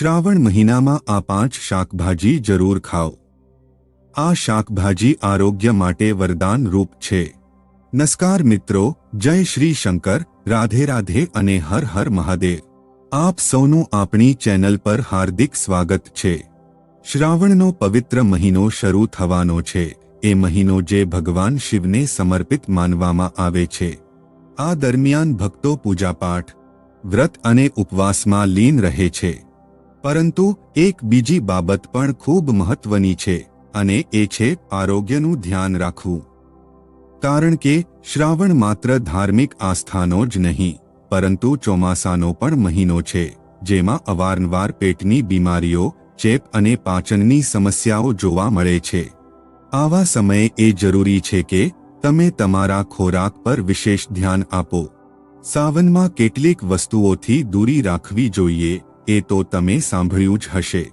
શ્રાવણ મહિનામાં આ પાંચ શાકભાજી જરૂર ખાઓ. આ શાકભાજી આરોગ્ય માટે વરદાન રૂપ છે. નમસ્કાર મિત્રો, જય શ્રી શંકર, રાધે રાધે અને હર હર મહાદેવ. આપ સૌનું આપણી ચેનલ પર હાર્દિક સ્વાગત છે. શ્રાવણનો પવિત્ર મહિનો શરૂ થવાનો છે. એ મહિનો જે ભગવાન શિવને સમર્પિત માનવામાં આવે છે. આ દરમિયાન ભક્તો પૂજાપાઠ, વ્રત અને ઉપવાસમાં લીન રહે છે. પરંતુ એક બીજી બાબત પણ ખૂબ મહત્વની છે અને એ છે આરોગ્યનું ધ્યાન રાખવું. કારણ કે શ્રાવણ માત્ર ધાર્મિક આસ્થાનો જ નહીં, પરંતુ ચોમાસાનો પણ મહિનો છે, જેમાં અવારનવાર પેટની બીમારીઓ, ચેપ અને પાચનની સમસ્યાઓ જોવા મળે છે. આવા સમયે એ જરૂરી છે કે તમે તમારા ખોરાક પર વિશેષ ધ્યાન આપો. સાવનમાં કેટલીક વસ્તુઓથી દૂરી રાખવી જોઈએ એ તો તમે સાંભળ્યું જ હશે.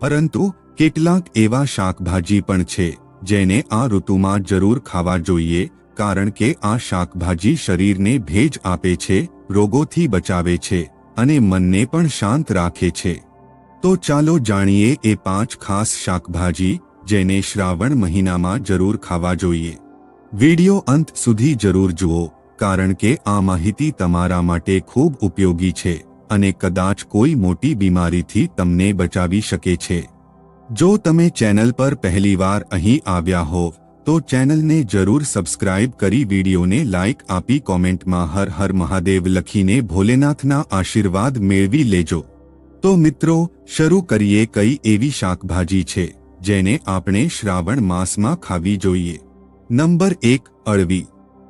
પરંતુ કેટલાક એવા શાકભાજી પણ છે, જેને આ ઋતુમાં જરૂર ખાવા જોઈએ, કારણ કે આ શાકભાજી શરીરને ભેજ આપે છે, રોગોથી બચાવે છે, અને મનને પણ શાંત રાખે છે. તો ચાલો જાણીએ એ પાંચ ખાસ શાકભાજી, જેને શ્રાવણ મહિનામાં જરૂર ખાવા જોઈએ. વિડિયો અંત સુધી જરૂર જુઓ, કારણ કે આ માહિતી તમારા માટે ખૂબ ઉપયોગી છે. અને કદાચ કોઈ મોટી બીમારીથી તમને બચાવી શકે છે. જો તમે ચેનલ પર પહેલીવાર અહીં આવ્યા હોવ તો ચેનલને જરૂર સબસ્ક્રાઇબ કરી વિડીયોને લાઇક આપી કોમેન્ટમાં હર હર મહાદેવ લખીને ભોલેનાથના આશીર્વાદ મેળવી લેજો. તો મિત્રો, શરૂ કરીએ કઈ એવી શાકભાજી છે, જેને આપણે શ્રાવણ માસમાં ખાવી જોઈએ? નંબર એક, અળવી.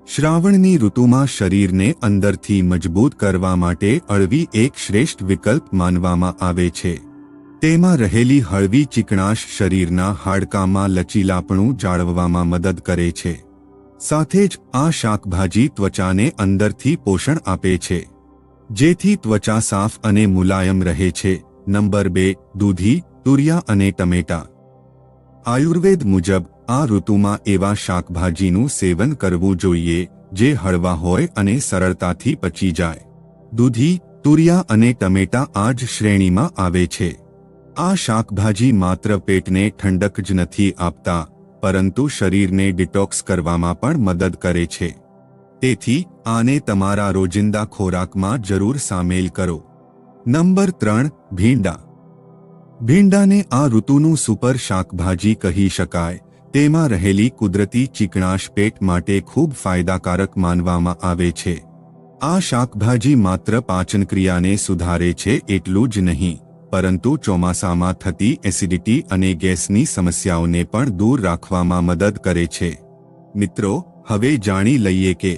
શ્રાવણની ઋતુમાં શરીરને અંદરથી મજબૂત કરવા માટે અળવી એક શ્રેષ્ઠ વિકલ્પ માનવામાં આવે છે. તેમાં રહેલી હળવી ચીકણાશ શરીરના હાડકામાં લચીલાપણું જાળવવામાં મદદ કરે છે. સાથે જ આ શાકભાજી ત્વચાને અંદરથી પોષણ આપે છે. જેથી ત્વચા સાફ અને મુલાયમ રહે છે. નંબર બે, દૂધી, તુરિયા અને ટમેટા. આયુર્વેદ મુજબ આ ઋતુમાં એવા શાકભાજીનું સેવન કરવું જોઈએ, જે હળવા હોય અને સરળતાથી પચી જાય. દૂધી, તુરિયા અને ટમેટા આ જ શ્રેણીમાં આવે છે. આ શાકભાજી માત્ર પેટને ઠંડક જ નથી આપતા, પરંતુ શરીરને ડિટોક્સ કરવામાં પણ મદદ કરે છે. તેથી, આને તમારા રોજિંદા ખોરાકમાં જરૂર સામેલ કરો. નંબર ત્રણ, ભીંડા. ભીંડાને આ ઋતુનું સુપર શાકભાજી કહી શકાય તેમાં રહેલી કુદરતી ચીકણાશ પેટ માટે ખૂબ ફાયદાકારક માનવામાં આવે છે. આ શાકભાજી માત્ર પાચનક્રિયાને સુધારે છે એટલું જ નહીં, પરંતુ ચોમાસામાં થતી એસિડિટી અને ગેસની સમસ્યાઓને પણ દૂર રાખવામાં મદદ કરે છે. મિત્રો, હવે જાણી લઈએ કે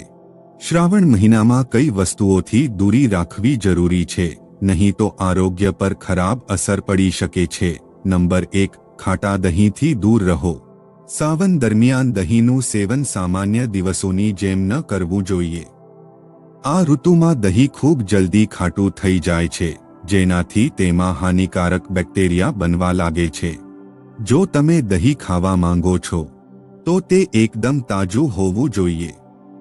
શ્રાવણ મહિનામાં કઈ વસ્તુઓથી દૂરી રાખવી જરૂરી છે, નહીં તો આરોગ્ય પર ખરાબ અસર પડી શકે છે. નંબર એક, ખાટા દહીંથી દૂર રહો. સાવન દરમિયાન દહીંનું સેવન સામાન્ય દિવસોની જેમ ન કરવું જોઈએ. આ ઋતુમાં દહીં ખૂબ જલ્દી ખાટું થઈ જાય છે, જેનાથી તેમાં હાનિકારક બેક્ટેરિયા બનવા લાગે છે. જો તમે દહીં ખાવા માંગો છો, તો તે એકદમ તાજું હોવું જોઈએ.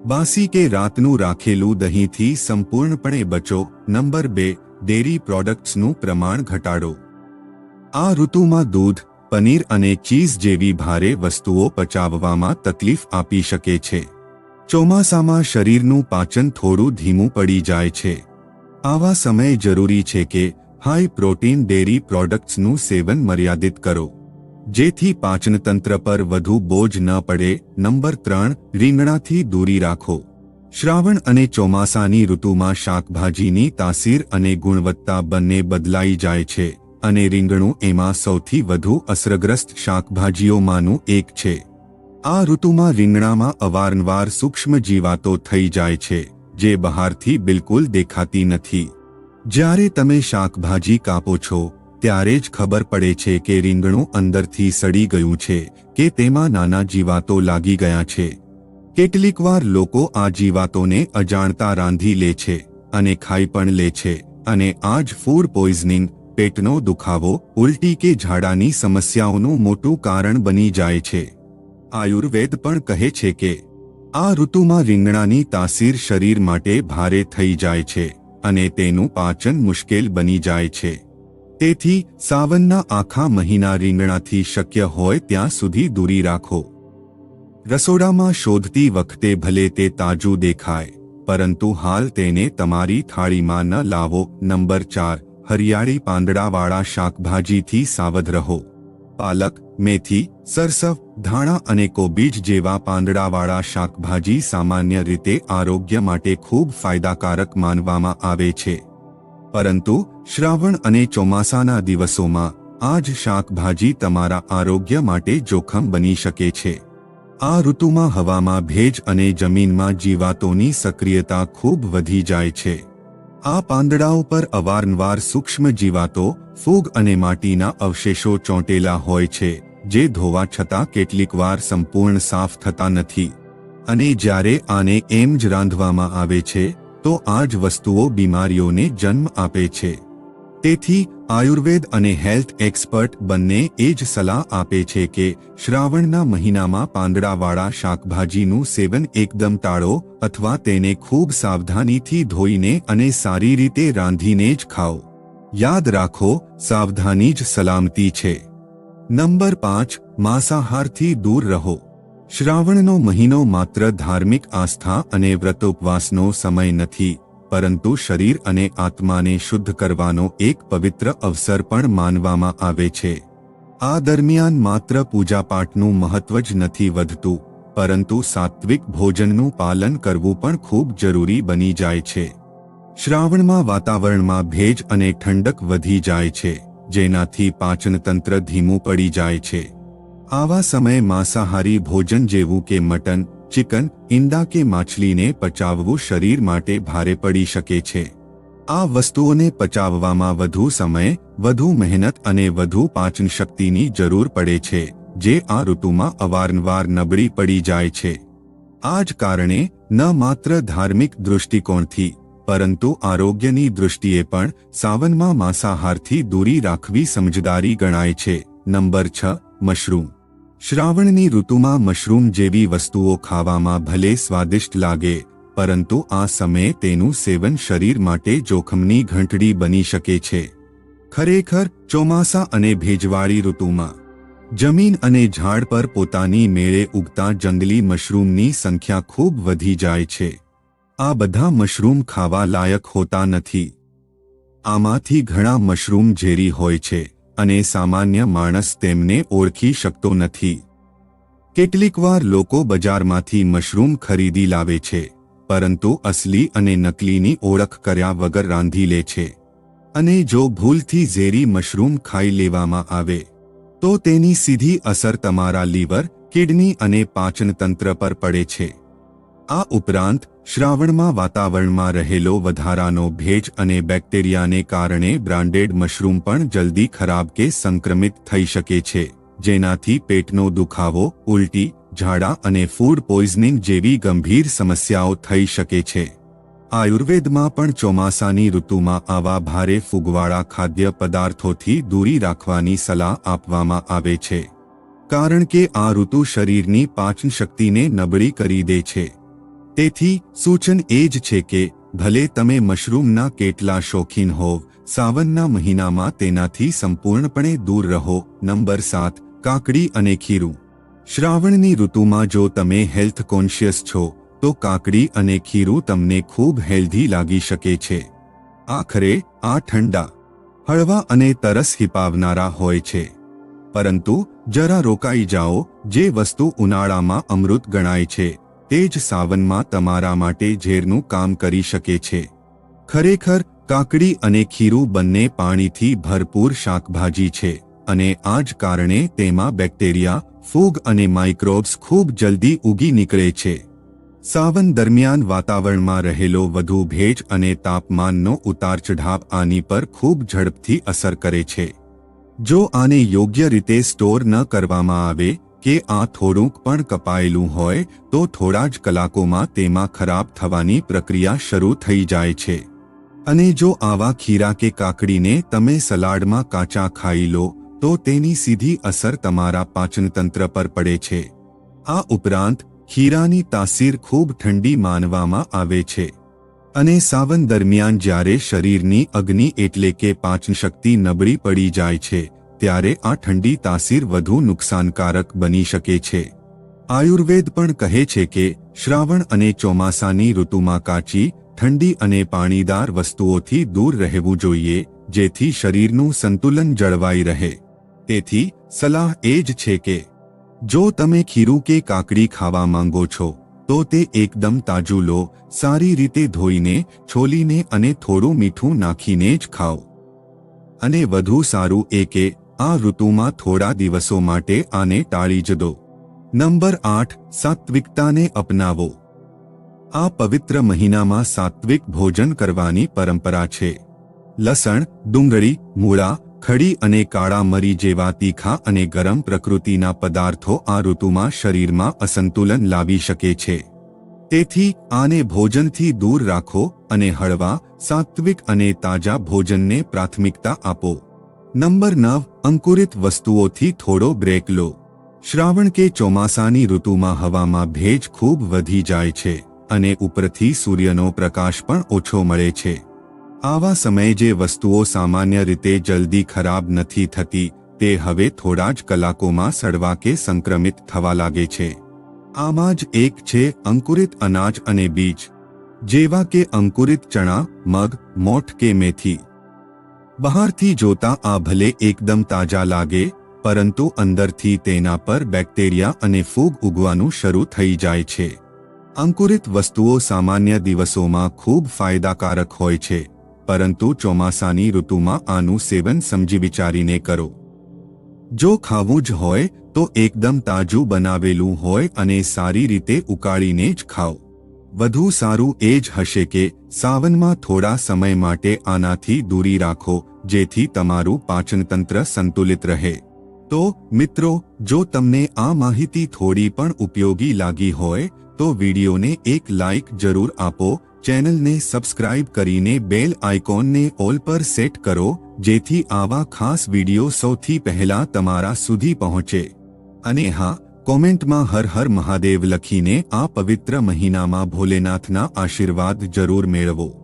બાસી કે રાતનું રાખેલું દહીંથી સંપૂર્ણપણે બચો. નંબર બે, ડેરી પ્રોડક્ટ્સનું પ્રમાણ ઘટાડો. આ ઋતુમાં દૂધ પનીર અને ચીઝ જેવી ભારે વસ્તુઓ પચાવવામાં તકલીફ આપી શકે છે. ચોમાસામાં શરીરનું પાચન થોડું ધીમું પડી જાય છે. આવા સમયે જરૂરી છે કે હાઈ પ્રોટીન ડેરી પ્રોડક્ટ્સનું સેવન મર્યાદિત કરો. જેથી પાચનતંત્ર પર વધુ બોજ ન પડે. નંબર ત્રણ, રીંગણાથી દૂરી રાખો. શ્રાવણ અને ચોમાસાની ઋતુમાં શાકભાજીની તાસીર અને ગુણવત્તા બંને બદલાઈ જાય છે. અને રીંગણું એમાં સૌથી વધુ અસરગ્રસ્ત શાકભાજીઓમાંનું એક છે. આ ઋતુમાં રીંગણામાં અવારનવાર સૂક્ષ્મ જીવાતો થઈ જાય છે, જે બહારથી બિલકુલ દેખાતી નથી. જ્યારે તમે શાકભાજી કાપો છો, ત્યારે જ ખબર પડે છે કે રીંગણું અંદરથી સડી ગયું છે, કે તેમાં નાના જીવાતો લાગી ગયા છે. કેટલીકવાર લોકો આ જીવાતોને અજાણતા રાંધી લે છે, અને ખાઈ પણ લે છે, અને આ જ ફૂડ પોઈઝનિંગ પેટનો દુખાવો, ઉલટી કે ઝાડાની સમસ્યાઓનું મોટું કારણ બની જાય છે. આયુર્વેદ પણ કહે છે કે, આ ઋતુમાં રીંગણાની તાસીર શરીર માટે ભારે થઈ જાય છે અને તેનું પાચન મુશ્કેલ બની જાય છે. તેથી, સાવનના આખા મહિના રીંગણાથી શક્ય હોય ત્યાં સુધી દૂરી રાખો. રસોડામાં શોધતી વખતે ભલે તે તાજું દેખાય, પરંતુ હાલ તેને તમારી થાળીમાં ન લાવો. નંબર ચાર હરિયાળી પાંદડાવાળા શાકભાજીથી સાવધ રહો. પાલક, મેથી, સરસવ, ધાણા અને કોબીજ જેવા પાંદડાવાળા શાકભાજી સામાન્ય રીતે આરોગ્ય માટે ખૂબ ફાયદાકારક માનવામાં આવે છે. પરંતુ, શ્રાવણ અને ચોમાસાના દિવસોમાં, આ જ શાકભાજી તમારા આરોગ્ય માટે જોખમ બની શકે છે. આ ઋતુમાં હવામાં ભેજ અને જમીનમાં જીવાતોની સક્રિયતા ખૂબ વધી જાય છે. આ પાંદડાઓ પર અવારનવાર સૂક્ષ્મ જીવાતો, ફૂગ અને માટીના અવશેષો ચોંટેલા હોય છે, જે ધોવા છતાં કેટલીકવાર સંપૂર્ણ સાફ થતા નથી. અને જ્યારે આને એમ જ રાંધવામાં આવે છે, તો આ જ વસ્તુઓ બીમારીઓને જન્મ આપે છે. તેથી આયુર્વેદ અને હેલ્થ એક્સપર્ટ બંને એ જ સલાહ આપે છે કે શ્રાવણના મહિનામાં પાંદડાવાળા શાકભાજીનું સેવન એકદમ ટાળો અથવા તેને ખૂબ સાવધાનીથી ધોઈને અને સારી રીતે રાંધીને જ ખાઓ. યાદ રાખો, સાવધાની જ સલામતી છે. નંબર પાંચ, માંસાહારથી દૂર રહો. શ્રાવણનો મહિનો માત્ર ધાર્મિક આસ્થા અને વ્રતોપવાસનો સમય નથી. પરંતુ શરીર અને આત્માને શુદ્ધ કરવાનો એક પવિત્ર અવસર પણ માનવામાં આવે છે. આ દરમિયાન માત્ર પૂજાપાઠનું મહત્વ જ નથી વધતું, પરંતુ સાત્વિક ભોજનનું પાલન કરવું પણ ખૂબ જરૂરી બની જાય છે. શ્રાવણમાં વાતાવરણમાં ભેજ અને ઠંડક વધી જાય છે, જેનાથી પાચનતંત્ર ધીમું પડી જાય છે. આવા સમયે માંસાહારી ભોજન જેવું કે મટન ચિકન, ઈંડા કે માછલીને પચાવવું શરીર માટે ભારે પડી શકે છે. આ વસ્તુઓને પચાવવામાં વધુ સમય, વધુ મહેનત અને વધુ પાચન શક્તિની જરૂર પડે છે, જે આ ઋતુમાં અવારનવાર નબળી પડી જાય છે. આ જ કારણે, ન માત્ર ધાર્મિક દૃષ્ટિકોણથી, પરંતુ આરોગ્યની દૃષ્ટિએ પણ સાવનમાં માંસાહારથી દૂરી રાખવી સમજદારી ગણાય છે. નંબર છ, મશરૂમ. શ્રાવણની ઋતુમાં મશરૂમ જેવી વસ્તુઓ ખાવામાં ભલે સ્વાદિષ્ટ લાગે, પરંતુ આ સમયે તેનું સેવન શરીર માટે જોખમની ઘંટડી બની શકે છે. ખરેખર, ચોમાસા અને ભેજવાળી ઋતુમાં, જમીન અને ઝાડ પર પોતાની મેળે ઉગતા જંગલી મશરૂમની સંખ્યા ખૂબ વધી જાય છે. આ બધા મશરૂમ ખાવા લાયક હોતા નથી. આમાંથી ઘણા મશરૂમ ઝેરી હોય છે. અને સામાન્ય માણસ તેમને ઓળખી શકતો નથી. કેટલીકવાર લોકો બજારમાંથી મશરૂમ ખરીદી લાવે છે, પરંતુ અસલી અને નકલીની ઓળખ કર્યા વગર રાંધી લે છે. અને જો ભૂલથી ઝેરી મશરૂમ ખાઈ લેવામાં આવે, તો તેની સીધી અસર તમારા લીવર, કિડની અને પાચનતંત્ર પર પડે છે. આ ઉપરાંત શ્રાવણમાં વાતાવરણમાં રહેલો વધારાનો ભેજ અને બેક્ટેરિયાને કારણે બ્રાન્ડેડ મશરૂમ પણ જલ્દી ખરાબ કે સંક્રમિત થઈ શકે છે, જેનાથી પેટનો દુખાવો, ઉલટી, ઝાડા અને ફૂડ પોઈઝનિંગ જેવી ગંભીર સમસ્યાઓ થઈ શકે છે. આયુર્વેદમાં પણ ચોમાસાની ઋતુમાં આવા ભારે ફૂગવાળા ખાદ્ય પદાર્થોથી દૂરી રાખવાની સલાહ આપવામાં આવે છે. કારણ કે આ ઋતુ શરીરની પાચન શક્તિને નબળી કરી દે છે. તેથી સૂચન એ જ છે કે, ભલે તમે મશરૂમના કેટલા શોખીન હોવ સાવનના મહિનામાં તેનાથી સંપૂર્ણપણે દૂર રહો, નંબર સાત, કાકડી અને ખીરું. શ્રાવણની ઋતુમાં જો તમે હેલ્થ કોન્શિયસ છો, તો કાકડી અને ખીરું તમને ખૂબ હેલ્ધી લાગી શકે છે. આખરે, આ ઠંડા, હળવા અને તરસ હિપાવનારા હોય છે. પરંતુ, જરા રોકાઈ જાઓ, જે વસ્તુ ઉનાળામાં અમૃત ગણાય છે. જ સાવનમાં તમારા માટે ઝેરનું કામ કરી શકે છે. ખરેખર, કાકડી અને ખીરું બંને પાણીથી ભરપૂર શાકભાજી છે અને આ જ કારણે તેમાં બેક્ટેરિયા, ફૂગ અને માઇક્રોબ્સ ખૂબ જલ્દી ઉગી નીકળે છે. સાવન દરમિયાન વાતાવરણમાં રહેલો વધુ ભેજ અને તાપમાનનો ઉતાર ચઢાવ આની પર ખૂબ ઝડપથી અસર કરે છે. જો આને યોગ્ય રીતે સ્ટોર ન કરવામાં આવે કે આ થોડુંક પણ કપાયેલું હોય, તો થોડા જ કલાકોમાં તેમાં ખરાબ થવાની પ્રક્રિયા શરૂ થઈ જાય છે. અને જો આવા ખીરા કે કાકડીને તમે સલાડમાં કાચા ખાઈ લો, તો તેની સીધી અસર તમારા પાચનતંત્ર પર પડે છે. આ ઉપરાંત, ખીરાની તાસીર ખૂબ ઠંડી માનવામાં આવે છે. અને સાવન દરમિયાન જ્યારે શરીરની અગ્નિ એટલે કે પાચનશક્તિ નબળી પડી જાય છે ત્યારે આ ઠંડી તાસીર વધુ નુકસાનકારક બની શકે છે. આયુર્વેદ પણ કહે છે કે, શ્રાવણ અને ચોમાસાની ઋતુમાં કાચી, ઠંડી અને પાણીદાર વસ્તુઓથી દૂર રહેવું જોઈએ, જેથી શરીરનું સંતુલન જળવાઈ રહે. તેથી, સલાહ એ જ છે કે, જો તમે ખીરું કે કાકડી ખાવા માંગો છો, તો તે એકદમ તાજું લો, સારી રીતે ધોઈને, છોલીને અને થોડું મીઠું નાખીને જ ખાઓ. અને વધુ સારું એ કે આ ઋતુમાં થોડા દિવસો માટે આને ટાળી જ દો. નંબર આઠ, સાત્વિકતાને અપનાવો. આ પવિત્ર મહિનામાં સાત્વિક ભોજન કરવાની પરંપરા છે. લસણ, ડુંગળી, મૂળા, ખડી અને કાળા મરી જેવા તીખા અને ગરમ પ્રકૃતિના પદાર્થો આ ઋતુમાં શરીરમાં અસંતુલન લાવી શકે છે. તેથી, આને ભોજનથી દૂર રાખો અને હળવા, સાત્વિક અને તાજા ભોજનને પ્રાથમિકતા આપો. નંબર નવ, અંકુરિત વસ્તુઓથી થોડો બ્રેક લો. શ્રાવણ કે ચોમાસાની ઋતુમાં હવામાં ભેજ ખૂબ વધી જાય છે અને ઉપરથી સૂર્યનો પ્રકાશ પણ ઓછો મળે છે. આવા સમયે જે વસ્તુઓ સામાન્ય રીતે જલ્દી ખરાબ નથી થતી, તે હવે થોડા જ કલાકોમાં સડવા કે સંક્રમિત થવા લાગે છે. આમાં જ એક છે અંકુરિત અનાજ અને બીજ. જેવા કે અંકુરિત ચણા, મગ, મોઠ કે મેથી. બહારથી જોતા આ ભલે એકદમ તાજા લાગે, પરંતુ અંદરથી તેના પર બેક્ટેરિયા અને ફૂગ ઉગવાનું શરૂ થઈ જાય છે. અંકુરિત વસ્તુઓ સામાન્ય દિવસોમાં ખૂબ ફાયદાકારક હોય છે, પરંતુ ચોમાસાની ઋતુમાં આનું સેવન સમજી વિચારીને કરો. જો ખાવું જ હોય, તો એકદમ તાજું બનાવેલું હોય અને સારી રીતે ઉકાળીને જ ખાઓ. વધુ સારું એ જ હશે કે સાવનમાં થોડા સમય માટે આનાથી દૂરી રાખો, જેથી તમારું પાચનતંત્ર સંતુલિત રહે. તો, મિત્રો, જો તમને આ માહિતી થોડી પણ ઉપયોગી લાગી હોય, તો વિડીયોને એક લાઇક જરૂર આપો, ચેનલને સબસ્ક્રાઇબ કરીને બેલ આઇકોનને ઓલ પર સેટ કરો, જેથી આવા ખાસ વીડિયો સૌથી પહેલા તમારા સુધી પહોંચે. અને હા કોમેન્ટમાં હર હર મહાદેવ લખીને આ પવિત્ર મહિનામાં ભોલેનાથના આશીર્વાદ જરૂર મેળવો.